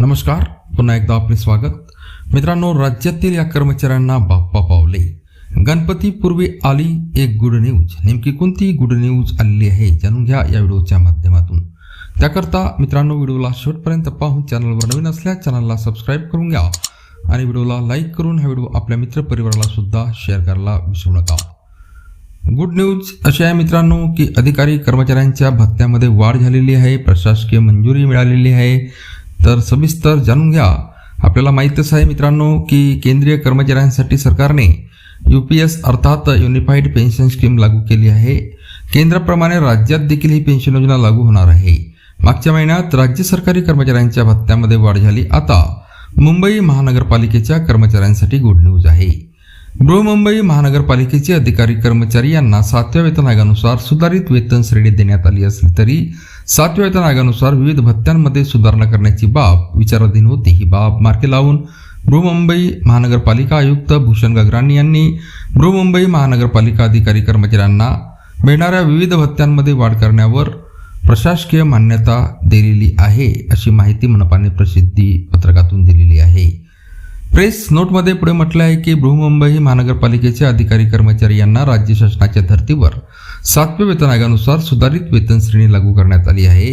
नमस्कार. पुन्हा एकदा आपले स्वागत. मित्रांनो राज्यातील या कर्मचाऱ्यांना बाप्पा पावले. गणपतीपूर्वी आली एक गुड न्यूज नेमकी कोणती गुड न्यूज आलेली आहे जाणून घ्या या व्हिडिओच्या माध्यमातून. त्याकरता मित्रांनो व्हिडिओला शेवटपर्यंत पाहून चॅनलवर नवीन असल्यास चॅनलला सबस्क्राईब करून घ्या आणि व्हिडिओला लाईक करून हा व्हिडिओ आपल्या मित्रपरिवाराला सुद्धा शेअर करायला विसरू नका. गुड न्यूज अशी आहे मित्रांनो की अधिकारी कर्मचाऱ्यांच्या भत्त्यामध्ये वाढ झालेली आहे प्रशासकीय मंजुरी मिळालेली आहे. तर सविस्तर जाणून घ्या. आपल्याला माहीतच आहे मित्रांनो की केंद्रीय कर्मचाऱ्यांसाठी सरकारने यू पी एस अर्थात युनिफाईड पेन्शन स्कीम लागू केली आहे. केंद्राप्रमाणे राज्यात देखील ही पेन्शन योजना लागू होणार आहे. मागच्या महिन्यात राज्य सरकारी कर्मचाऱ्यांच्या भत्त्यामध्ये वाढ झाली. आता मुंबई महानगरपालिकेच्या कर्मचाऱ्यांसाठी गुड न्यूज आहे. बृहमुंबई महानगरपालिकेचे अधिकारी कर्मचारी यांना सातव्या वेतन आयोगानुसार सुधारित वेतन श्रेणी देण्यात आली असली तरी सातव्या वेतन आयोगानुसार विविध भत्त्यांमध्ये सुधारणा करण्याची बाब विचाराधीन होती. ही बाब मार्के लावून बृहमुंबई महानगरपालिका आयुक्त भूषण गगराणी यांनी बृहमुंबई महानगरपालिका अधिकारी कर्मचाऱ्यांना मिळणाऱ्या विविध भत्त्यांमध्ये वाढ करण्यावर प्रशासकीय मान्यता दिलेली आहे अशी माहिती मनपाने प्रसिद्धी पत्रकातून दिलेली आहे. प्रेस नोटमध्ये पुढे म्हटलं आहे की बृहमुंबई महानगरपालिकेचे अधिकारी कर्मचारी यांना राज्य शासनाच्या धर्तीवर सातव्या वेतन आयोगानुसार सुधारित वेतन श्रेणी लागू करण्यात आली आहे.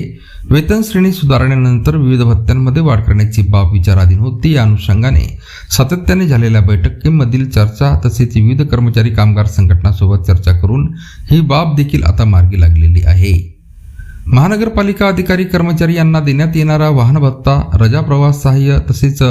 वेतन श्रेणी सुधारण्यानंतर विविध भत्त्यांमध्ये वाढ करण्याची बाब विचाराधीन होती. या अनुषंगाने सातत्याने झालेल्या बैठकीमधील चर्चा तसेच विविध कर्मचारी कामगार संघटनासोबत चर्चा करून ही बाब देखील आता मार्गी लागलेली आहे. महानगरपालिका अधिकारी कर्मचारी यांना देण्यात येणारा वाहन भत्ता रजा प्रवास सहाय्य तसेच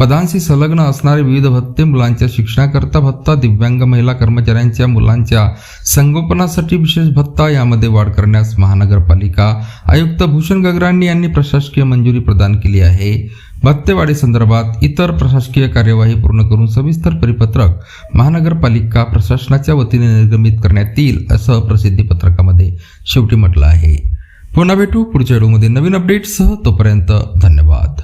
पदांशी संलग्न असणारे विविध भत्ते मुलांच्या शिक्षणाकरता भत्ता दिव्यांग महिला कर्मचाऱ्यांच्या मुलांच्या संगोपनासाठी विशेष भत्ता यामध्ये वाढ करण्यास महानगरपालिका आयुक्त भूषण गगराणी यांनी प्रशासकीय मंजुरी प्रदान केली आहे. भत्तेवाढीसंदर्भात इतर प्रशासकीय कार्यवाही पूर्ण करून सविस्तर परिपत्रक महानगरपालिका प्रशासनाच्या वतीने निर्गमित करण्यात येईल असं प्रसिद्धी पत्रकामध्ये शेवटी म्हटलं आहे. पुन्हा भेटू पुढच्या व्हिडिओमध्ये नवीन अपडेट्स तोपर्यंत धन्यवाद.